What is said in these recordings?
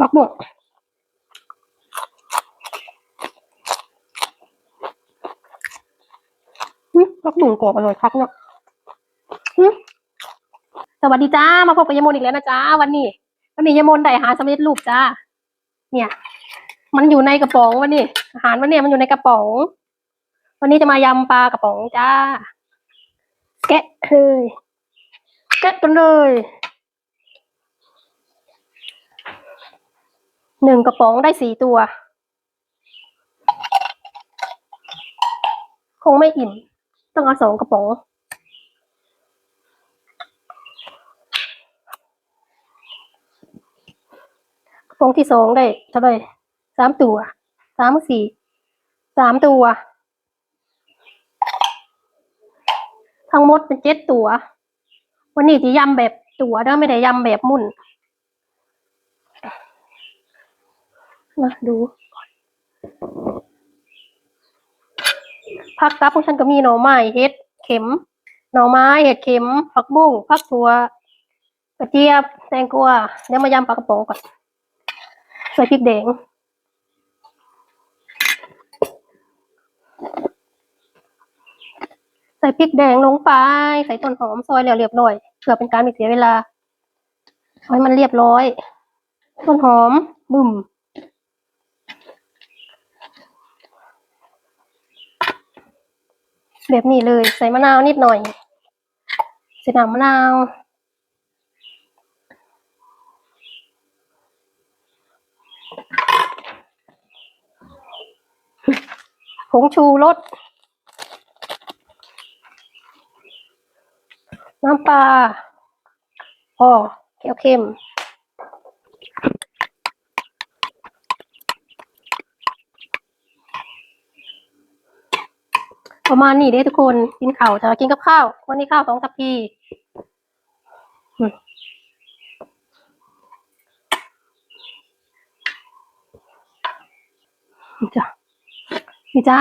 ฟักบกอืมฟักบุ่งกรอบอร่อยคักเนาะสวัสดีจ้า มาพบกับยมนอีกแล้วนะจ้าวันนี้วันนี้ยายมนได้อาหารสำเร็จรูปจ้า เนี่ย มันอยู่ในกระป๋องวันนี้อาหารวันนี้มันอยู่ในกระป๋อง วันนี้จะมายำปลากระป๋องจ้า แกะเลยแกะกันเลย หนึ่งกระป๋องได้สี่ตัว คงไม่อิ่ม ต้องเอาสองกระป๋อง กระป๋องที่สองได้เท่าไหร่สามตัวสามสี่สามตัว ทั้งหมดเป็นเจ็ดตัว วันนี้จะยำแบบตัวเด้อไม่ได้ยำแบบมุ่น มาดูผักกับของฉันก็มีหน่อไม้เห็ดเข็ม หน่อไม้เห็ดเข็มผักบุ้งผักถั่วกระเจี๊ยบแตงกวาเดี๋ยวมายำปลากระป๋องก่อนใส่พริกแดงใส่พริกแดงลงไปใส่ต้นหอมซอยแล้วเรียบร้อยเพื่อเป็นการไม่เสียเวลาเอาให้มันเรียบร้อย ต้นหอมบึ่ม แบบนี้เลยใส่มะนาวนิดหน่อยใส่น้ำมะนาวผงชูรสน้ำปลาพอเค็มเค็ม ประมาณนี้เด้ทุกคนกินข้าวจะกินกับข้าว วันนี้ข้าวสองทัพพีมนี่จ้ะนี่จ้า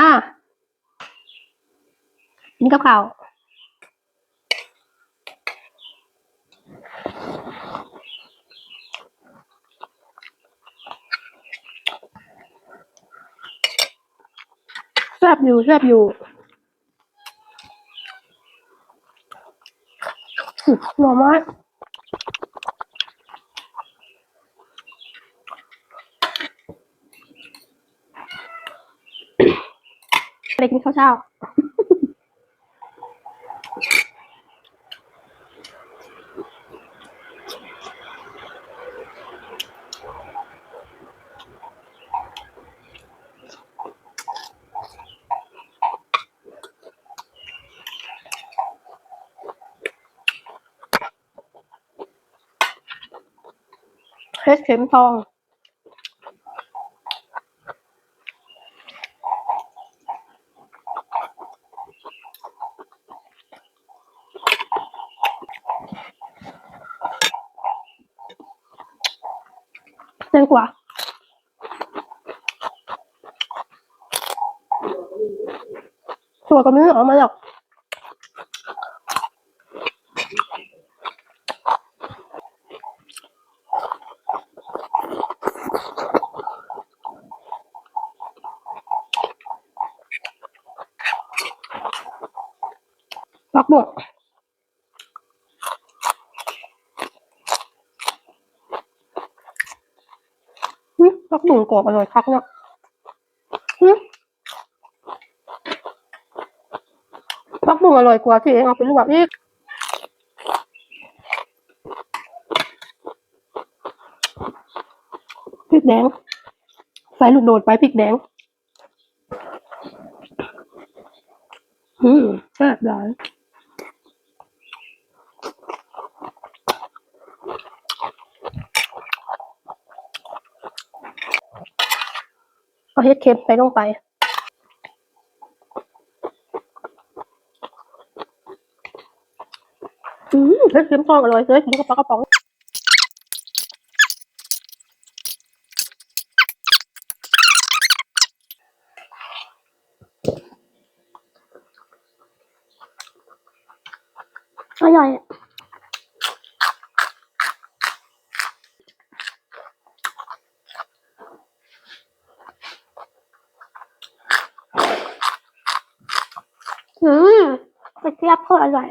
กินกับข้าวแซ่บอยู่แซ่บอยู่อืม หน่อไม้ไปกินข้าวเช้า เฮ็ดเข็มทองแตงกว่าถั่วก็ไม่ออกมาหรอก ปักบกอืมปักบุ่งกรอบอร่อยคักเนี่ยอืมปักบุ่งอร่อยกว่าที่เองเอาไปลวกอีกพริกแดง ใส่ลูกโดดไปพริกแดงอืมแซ่บหลาย เอาเฮ็ดเค็มไปลงไป อืมเฮ็ดเค็มทองอร่อยเลยกินกับปลากระป๋องอร่อย อืมไปเทียบก็อร่อย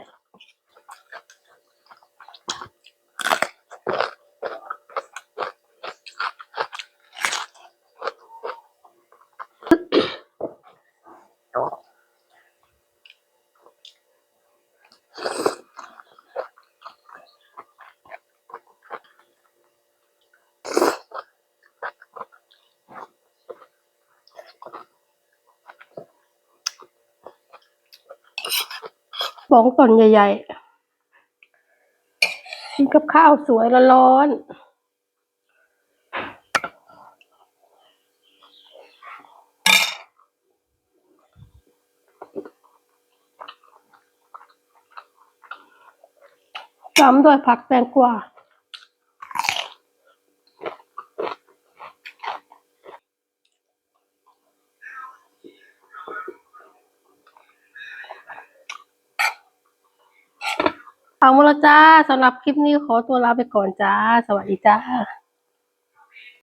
สองตอนใหญ่ๆกินกับข้าวสวยร้อนๆตามด้วยผักแตงกวา เอามดแล้วจ้าสำหรับคลิปนี้ขอตัวลาไปก่อนจ้า สวัสดีจ้า